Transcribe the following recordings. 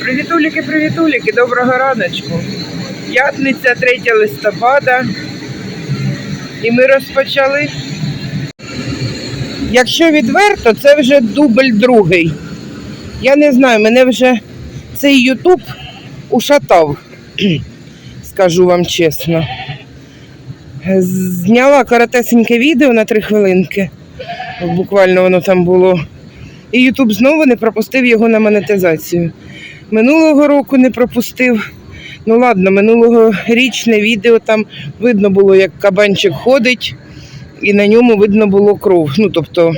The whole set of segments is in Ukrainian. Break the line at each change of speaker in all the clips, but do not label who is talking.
Привітуліки, привітуліки, доброго раночку. П'ятниця 3 листопада. І ми розпочали. Якщо відверто, це вже дубль другий. Я не знаю, мене вже цей Ютуб ушатав, скажу вам чесно. Зняла коротесеньке відео на три хвилинки. Буквально воно там було. І Ютуб знову не пропустив його на монетизацію. Минулого року не пропустив. Ну ладно, минулого річне відео там видно було, як кабанчик ходить, і на ньому видно було кров. Ну, тобто,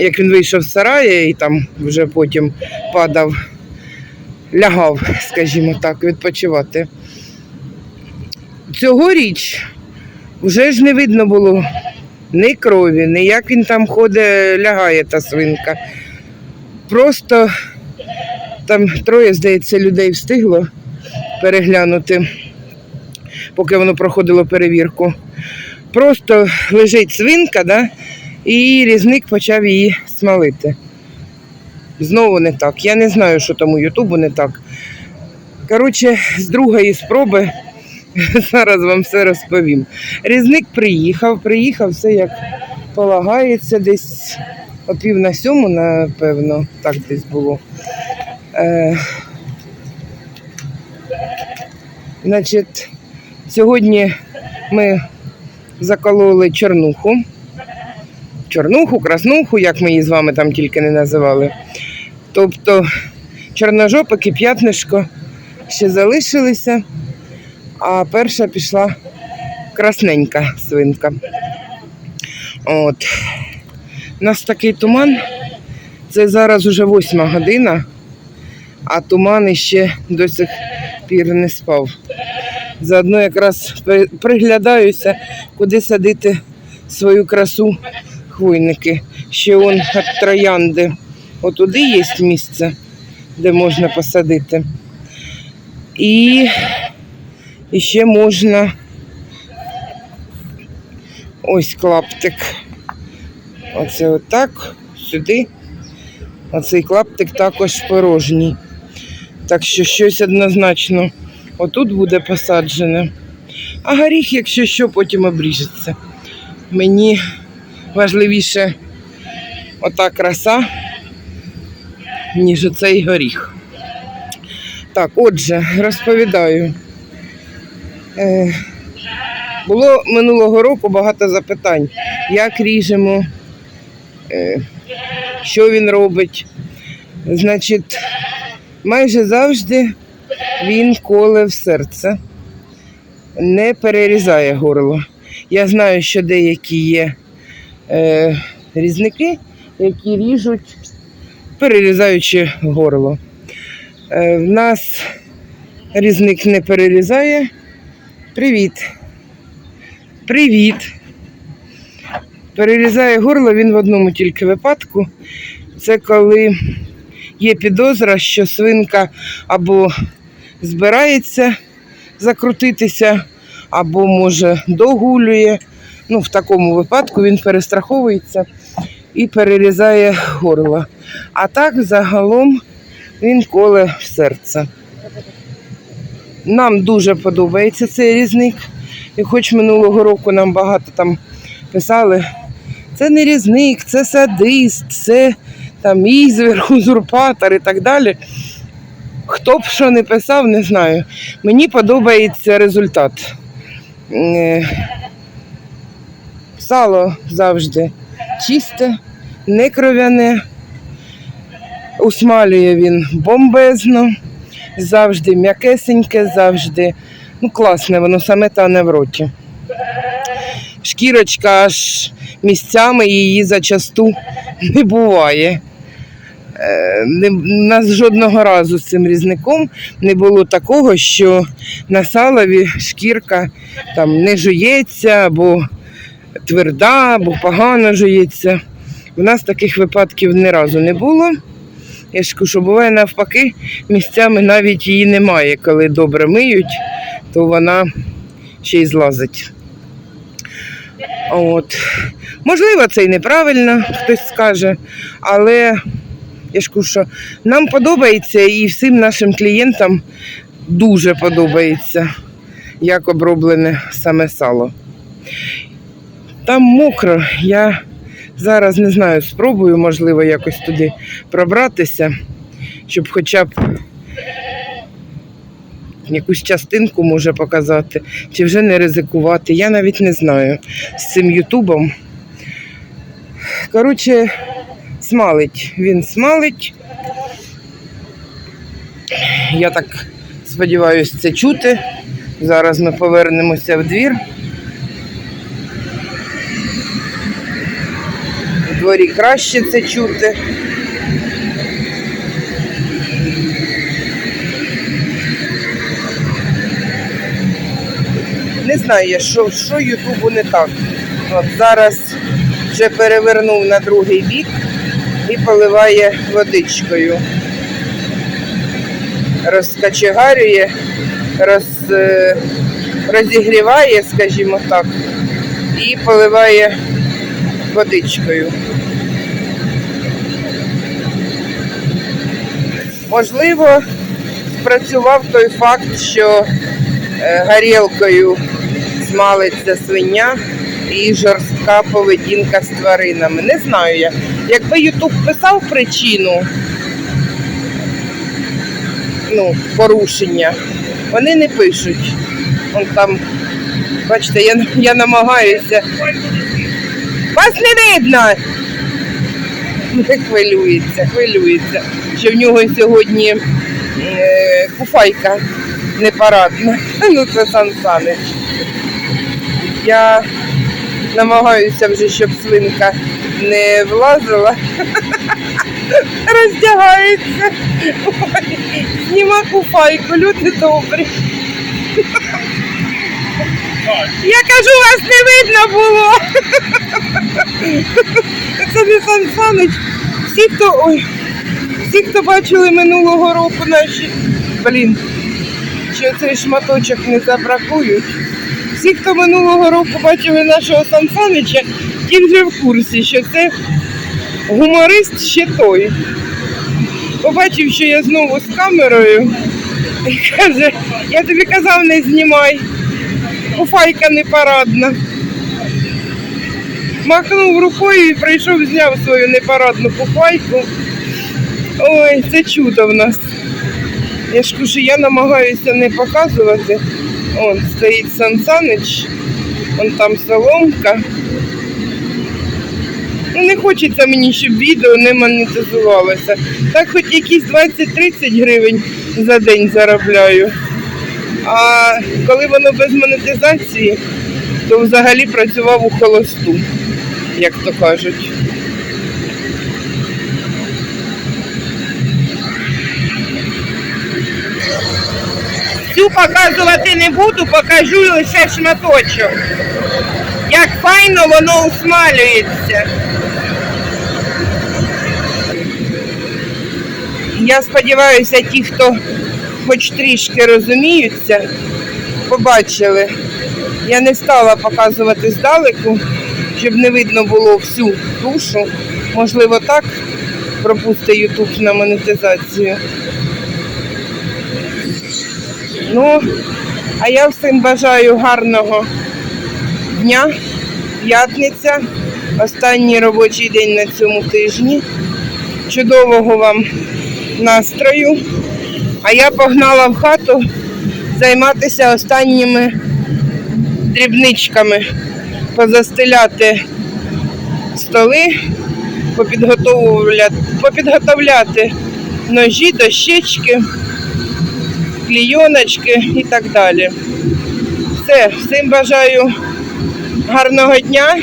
як він вийшов з сарая і там вже потім падав, лягав, скажімо так, відпочивати. Цьогоріч вже ж не видно було ні крові, ні як він там ходить, лягає та свинка. Просто там троє, здається, людей встигло переглянути, поки воно проходило перевірку. Просто лежить свинка, да, і різник почав її смалити. Знову не так. Я не знаю, що там у Ютубу не так. Коротше, з другої спроби зараз вам все розповім. Різник приїхав, приїхав все як полагається, десь о пів на сьому, напевно, так десь було. Е, значить, сьогодні ми закололи чорнуху. Чорнуху, краснуху, як ми її з вами там тільки не називали. Тобто чорножопик і п'ятнишко ще залишилися, а перша пішла красненька свинка. От. У нас такий туман. Це зараз уже восьма година, а туман іще до сих пір не спав. Заодно якраз приглядаюся, куди садити свою красу хвойники. Ще он от троянди. Отуди є місце, де можна посадити. І, і ще можна ось клаптик. Оце отак, сюди. Оцей клаптик також порожній. Так що щось однозначно отут буде посаджене. А горіх, якщо що, потім обріжеться. Мені важливіше ота краса, ніж оцей горіх. Так, отже, розповідаю. Е, було минулого року багато запитань, як ріжемо, е, що він робить. Значить, майже завжди він коле в серце, не перерізає горло. Я знаю, що деякі є е, різники, які ріжуть, перерізаючи горло. Е, в нас різник не перерізає. Привіт. Привіт. Перерізає горло він в одному тільки випадку. Це коли є підозра, що свинка або збирається закрутитися, або, може, догулює. Ну, в такому випадку він перестраховується і перерізає горло. А так загалом він коле в серце. Нам дуже подобається цей різник. І хоч минулого року нам багато там писали, це не різник, це садист, це там ізвір, узурпатор і так далі. Хто б що не писав, не знаю. Мені подобається результат. Сало завжди чисте, не кров'яне, усмалює він бомбезно, завжди м'якесеньке, завжди ну, класне, воно саме тане в роті. Шкірочка аж місцями її зачасту не буває. Е, не- нас жодного разу з цим різником не було такого, що на салові шкірка там не жується, або тверда, або погано жується. У нас таких випадків ні разу не було. Я ж кажу, що буває навпаки, місцями навіть її немає. Коли добре миють, то вона ще й злазить. От. Можливо, це і неправильно, хтось скаже, але я ж кажу, що нам подобається і всім нашим клієнтам дуже подобається, як оброблене саме сало. Там мокро, я зараз не знаю, спробую, можливо, якось туди пробратися, щоб хоча б якусь частинку може показати, чи вже не ризикувати. Я навіть не знаю з цим Ютубом. Коротше, смалить. Він смалить. Я так сподіваюся, це чути. Зараз ми повернемося в двір. Дворі краще це чути. Не знаю що, що Ютубу не так. От зараз вже перевернув на другий бік і поливає водичкою. Розкачегарює, роз, е, розігріває, скажімо так, і поливає водичкою. Можливо, спрацював той факт, що е, горілкою смалиться свиня і жорстка поведінка з тваринами. Не знаю я. Якби Ютуб писав причину ну, порушення, вони не пишуть. Вон там, бачите, я, я намагаюся. Вас не видно! Не хвилюється, хвилюється, що в нього сьогодні е, куфайка непарадна. Ну це Сан Санич. Я намагаюся вже, щоб свинка не влазила. Роздягається. Ой, Зніма куфайку, люди добрі. Я кажу, вас не видно було. Це не Сан Санич. Всі, хто. Ой, всі, хто бачили минулого року наші. Блін, що цей шматочок не забракують. Всі, хто минулого року бачили нашого Сан Санича, ті вже в курсі, що це гуморист ще той. Побачив, що я знову з камерою і каже, я тобі казав, не знімай. Куфайка не парадна. Махнув рукою і прийшов, зняв свою непарадну куфайку. Ой, це чудо в нас. Я ж кажу, я намагаюся не показувати. Он стоїть Сан Санич, он там соломка. Ну, не хочеться мені, щоб відео не монетизувалося. Так хоч якісь 20-30 гривень за день заробляю. А коли воно без монетизації, то взагалі працював у холосту, як то кажуть. Цю показувати не буду, покажу лише шматочок. Як файно воно усмалюється. Я сподіваюся, ті, хто хоч трішки розуміються, побачили. Я не стала показувати здалеку, щоб не видно було всю душу. Можливо, так пропусти Ютуб на монетизацію. Ну, а я всім бажаю гарного дня, п'ятниця, останній робочий день на цьому тижні. Чудового вам настрою. А я погнала в хату займатися останніми дрібничками, позастеляти столи, попідготовляти, ножі, дощечки, клійоночки і так далі. Все, всім бажаю гарного дня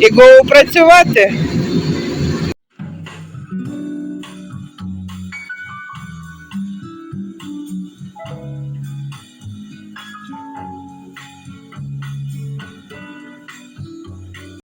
і го працювати.